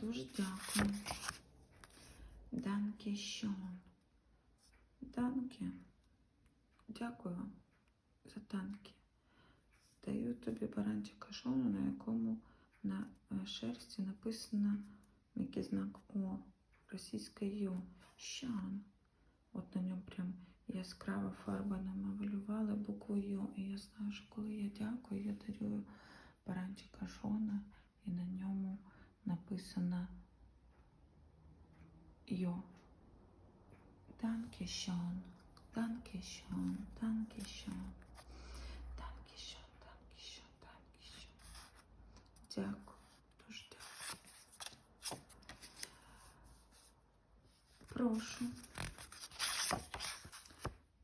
Дуже дякую. Данке Шон. Данке. Дякую вам за танки. Даю тобі баранчика шону, на якому на е, шерсті написано який знак О російською Ю. Шан. От на ньому прям яскрава фарба намалювала букву Ю. І я знаю, що коли я дякую, я дарую баранчика шона, і на ньому написано Йо. Данке шон. Данке шон. Данке шон. Дякую. Дуже дякую. Прошу.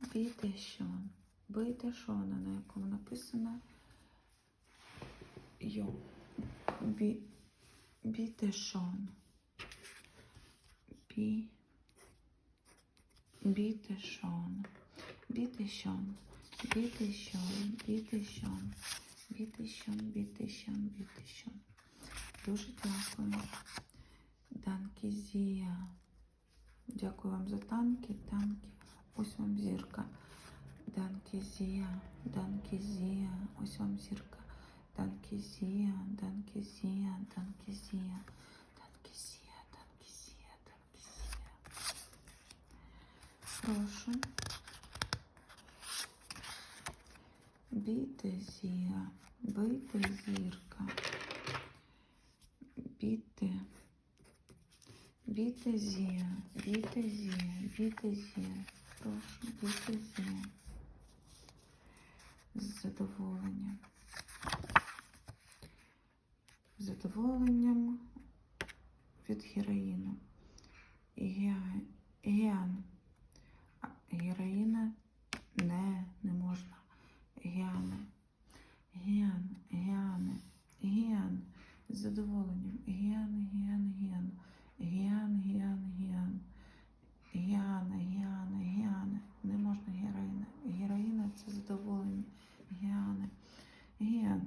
Бійте шон. Бийте шона, на якому написано Йо. Бі... Бійте шон. Бі... Бійте шон. Бійте шон. Бійте шон. Бійте шон. Бійте шон, бійте шон, бійте шон. Дуже дякую. Данки Зія. Дякую вам за танки, танки. Ось вам зірка. Данки Зія, Данки Зія. Ось вам зірка. Данки Зія, Данки Зія, Данки Зія. Данки Зія, Данки Зія, Данки Зія. Прошу. Бійте зія, бийте зірка. Бійте. Бійте зія, бійте зія, бійте зія. Прошу, бійте зія. З задоволенням. З задоволенням від героїну. Ге- Геан. Героїна не, не можна. Гіане, Гіан, Гіане, Гіан, з задоволенням. Гіан, Гіан, Гіан, Гіан, Гіан, Гіан, Гіана, Гіана, Гіане. Не можна героїна. Героїна це задоволення. Гіане, Гіан,